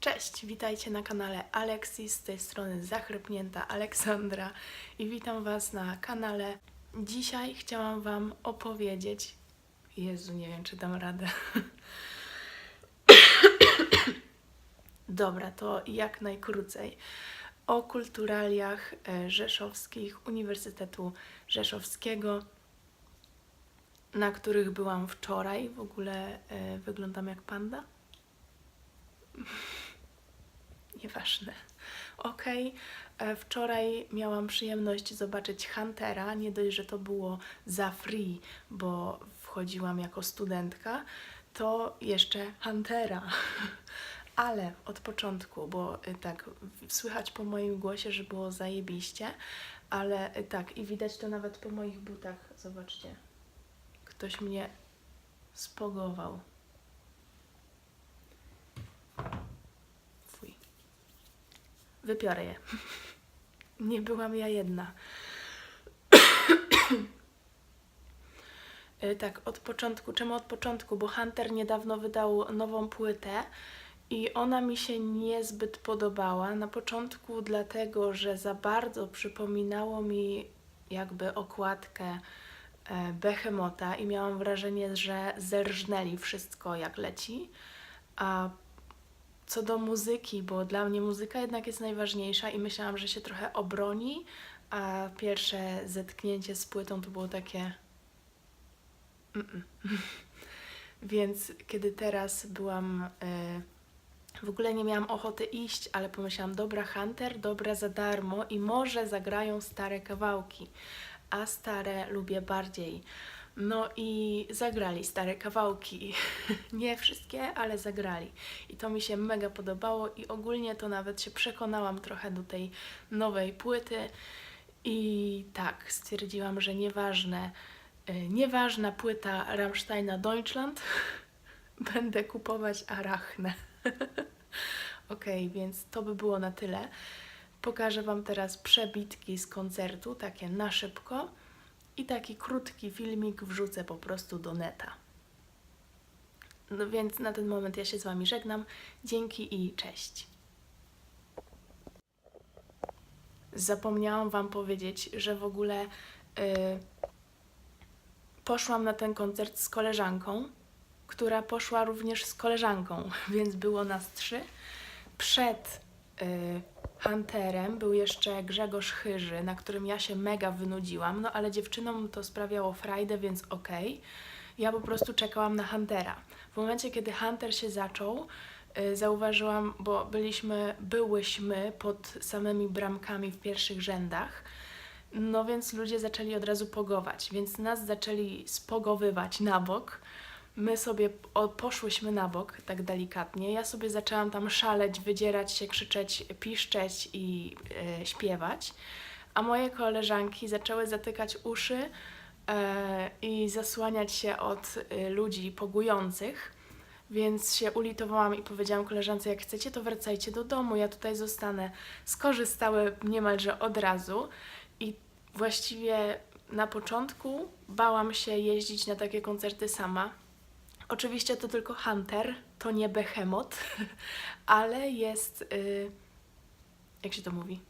Cześć, witajcie na kanale Alexis, z tej strony zachrypnięta Aleksandra i witam Was na kanale. Dzisiaj chciałam Wam opowiedzieć, Jezu, nie wiem czy dam radę. Dobra, to jak najkrócej. O kulturaliach e, rzeszowskich Uniwersytetu Rzeszowskiego, na których byłam wczoraj. W ogóle e, wyglądam jak panda. Nieważne. Okej, e, wczoraj miałam przyjemność zobaczyć Huntera. Nie dość, że to było za free, bo wchodziłam jako studentka, to jeszcze Huntera. Ale od początku, bo y, tak słychać po moim głosie, że było zajebiście, ale y, tak i widać to nawet po moich butach. Zobaczcie. Ktoś mnie spogował. Wypiorę je. Nie byłam ja jedna. Y, tak, od początku. Czemu od początku? Bo Hunter niedawno wydał nową płytę i ona mi się niezbyt podobała. Na początku dlatego, że za bardzo przypominało mi jakby okładkę e, Behemota i miałam wrażenie, że zerżnęli wszystko jak leci. A co do muzyki, bo dla mnie muzyka jednak jest najważniejsza i myślałam, że się trochę obroni, a pierwsze zetknięcie z płytą to było takie. Więc kiedy teraz byłam. y, w ogóle nie miałam ochoty iść, ale pomyślałam, dobra, Hunter, dobra za darmo i może zagrają stare kawałki. A stare lubię bardziej. No i zagrali stare kawałki. Nie wszystkie, ale zagrali. I to mi się mega podobało i ogólnie to nawet się przekonałam trochę do tej nowej płyty. I tak, stwierdziłam, że nieważne, y, nieważna płyta Rammsteina Deutschland, będę kupować Arachnę. Okej, więc to by było na tyle. Pokażę Wam teraz przebitki z koncertu, takie na szybko. I taki krótki filmik wrzucę po prostu do neta. No więc na ten moment ja się z Wami żegnam. Dzięki i cześć. Zapomniałam Wam powiedzieć, że w ogóle y, poszłam na ten koncert z koleżanką, która poszła również z koleżanką, więc było nas trzy. Przed Hunterem był jeszcze Grzegorz Chyży, na którym ja się mega wynudziłam, no ale dziewczynom to sprawiało frajdę, więc okej. Ja po prostu czekałam na Huntera. W momencie, kiedy Hunter się zaczął, y, zauważyłam, bo byliśmy, byłyśmy pod samymi bramkami w pierwszych rzędach, no więc ludzie zaczęli od razu pogować, więc nas zaczęli spogowywać na bok. My sobie poszłyśmy na bok, tak delikatnie. Ja sobie zaczęłam tam szaleć, wydzierać się, krzyczeć, piszczeć i e, śpiewać. A moje koleżanki zaczęły zatykać uszy e, i zasłaniać się od e, ludzi pogujących. Więc się ulitowałam i powiedziałam koleżance, jak chcecie, to wracajcie do domu, ja tutaj zostanę. Skorzystały niemalże od razu i właściwie na początku bałam się jeździć na takie koncerty sama. Oczywiście to tylko Hunter, to nie Behemoth, ale jest. Y, jak się to mówi?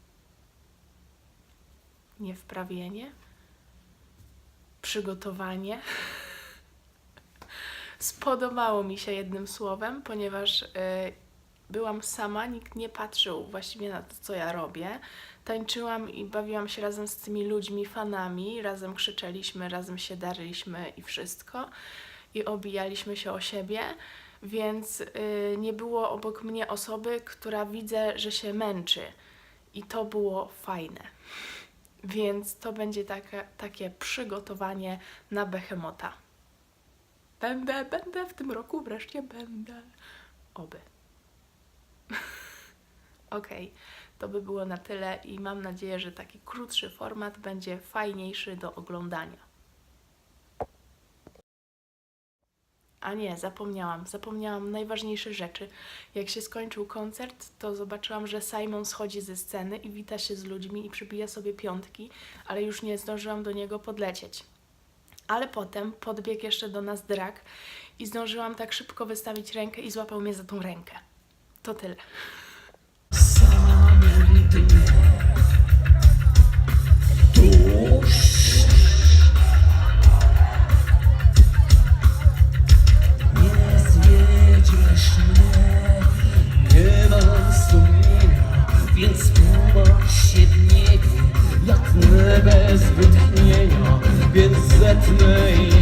Nie wprawienie? Przygotowanie. Spodobało mi się jednym słowem, ponieważ y, byłam sama, nikt nie patrzył właściwie na to, co ja robię. Tańczyłam i bawiłam się razem z tymi ludźmi, fanami, razem krzyczeliśmy, razem się darliśmy i wszystko. I obijaliśmy się o siebie, więc y, nie było obok mnie osoby, która widzę, że się męczy. I to było fajne. Więc to będzie takie, przygotowanie na Behemota. Będę, będę w tym roku, wreszcie będę. Oby. Okej, to by było na tyle i mam nadzieję, że taki krótszy format będzie fajniejszy do oglądania. A nie, zapomniałam, zapomniałam najważniejsze rzeczy. Jak się skończył koncert, to zobaczyłam, że Simon schodzi ze sceny i wita się z ludźmi i przybija sobie piątki, ale już nie zdążyłam do niego podlecieć. Ale potem podbiegł jeszcze do nas drak i zdążyłam tak szybko wystawić rękę i złapał mnie za tą rękę. to tyle. Nie benzetmeyin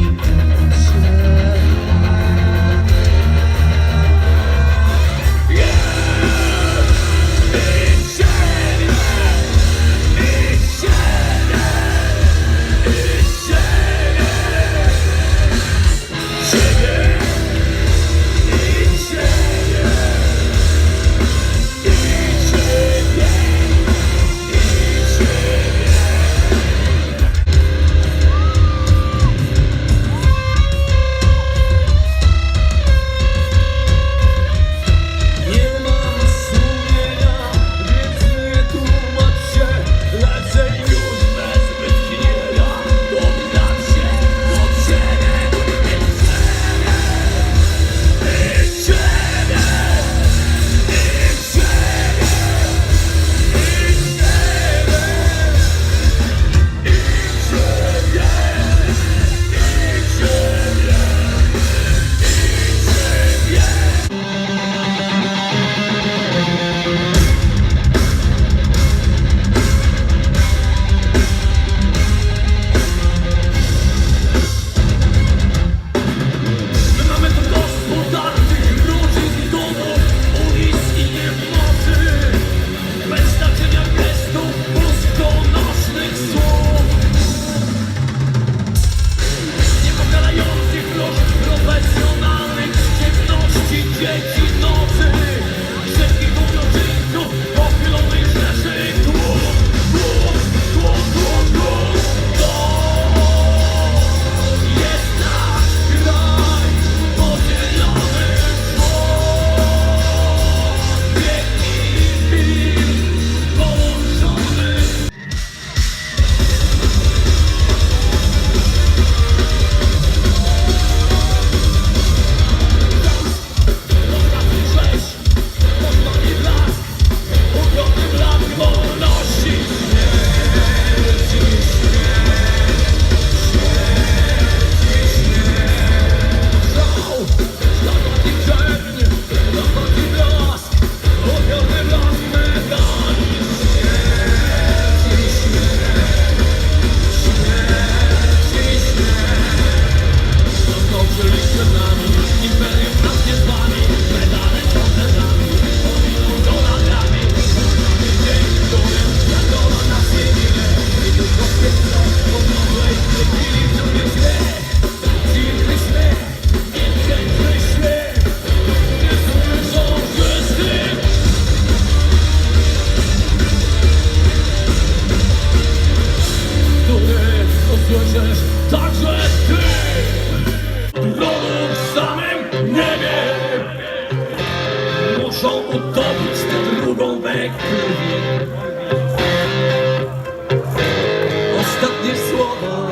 Ostatnie słowa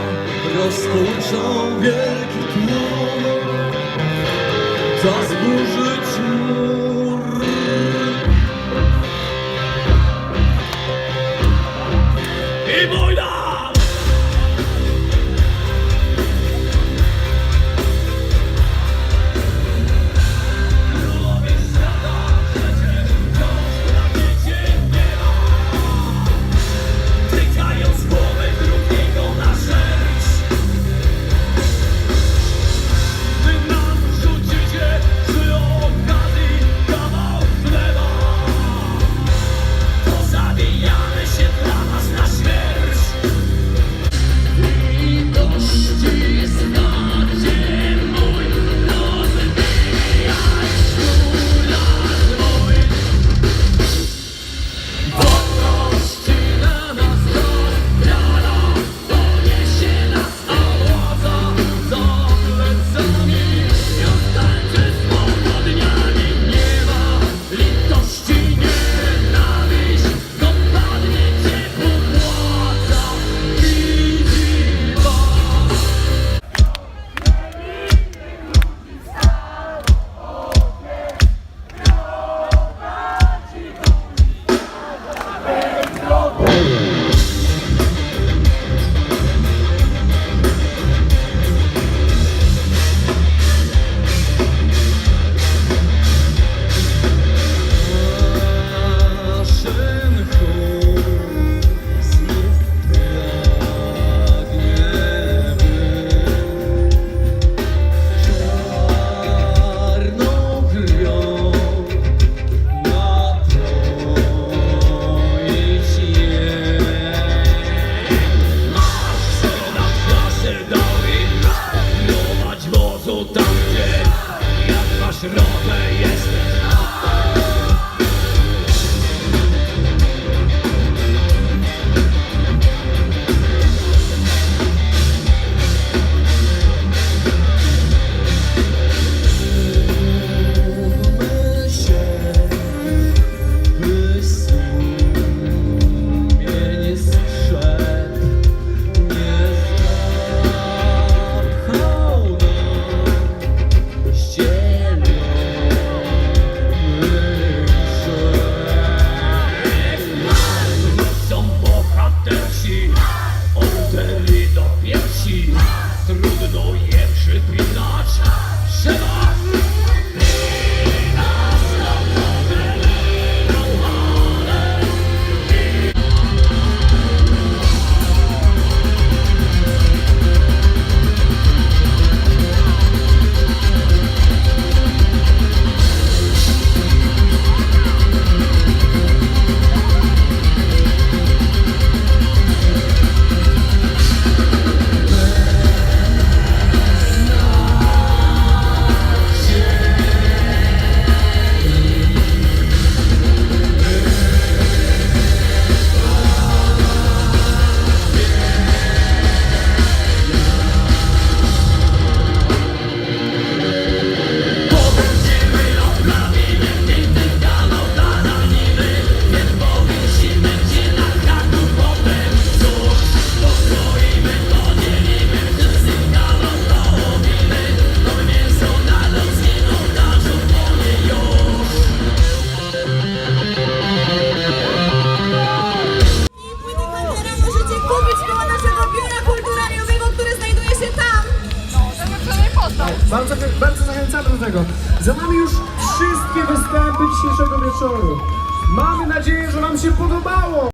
rozkurczą wielki